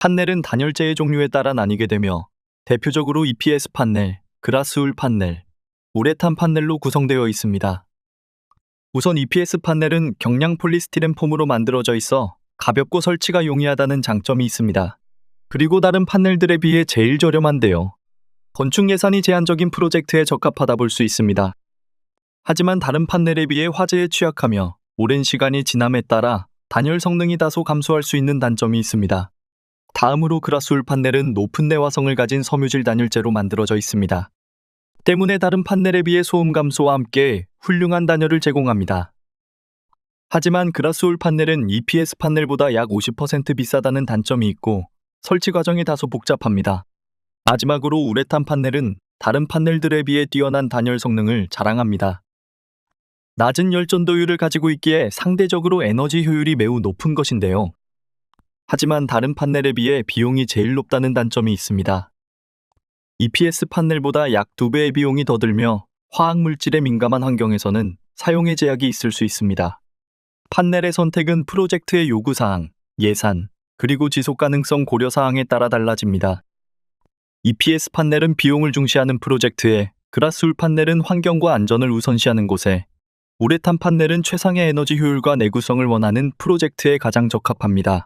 판넬은 단열재의 종류에 따라 나뉘게 되며 대표적으로 EPS 판넬, 그라스울 판넬, 우레탄 판넬로 구성되어 있습니다. 우선 EPS 판넬은 경량 폴리스티렌 폼으로 만들어져 있어 가볍고 설치가 용이하다는 장점이 있습니다. 그리고 다른 판넬들에 비해 제일 저렴한데요. 건축 예산이 제한적인 프로젝트에 적합하다 볼 수 있습니다. 하지만 다른 판넬에 비해 화재에 취약하며 오랜 시간이 지남에 따라 단열 성능이 다소 감소할 수 있는 단점이 있습니다. 다음으로 그라스울 판넬은 높은 내화성을 가진 섬유질 단열재로 만들어져 있습니다. 때문에 다른 판넬에 비해 소음 감소와 함께 훌륭한 단열을 제공합니다. 하지만 그라스울 판넬은 EPS 판넬보다 약 50% 비싸다는 단점이 있고 설치 과정이 다소 복잡합니다. 마지막으로 우레탄 판넬은 다른 판넬들에 비해 뛰어난 단열 성능을 자랑합니다. 낮은 열전도율을 가지고 있기에 상대적으로 에너지 효율이 매우 높은 것인데요. 하지만 다른 판넬에 비해 비용이 제일 높다는 단점이 있습니다. EPS 판넬보다 약 2배의 비용이 더 들며 화학 물질에 민감한 환경에서는 사용의 제약이 있을 수 있습니다. 판넬의 선택은 프로젝트의 요구사항, 예산, 그리고 지속 가능성 고려 사항에 따라 달라집니다. EPS 판넬은 비용을 중시하는 프로젝트에 그라스울 판넬은 환경과 안전을 우선시하는 곳에 우레탄 판넬은 최상의 에너지 효율과 내구성을 원하는 프로젝트에 가장 적합합니다.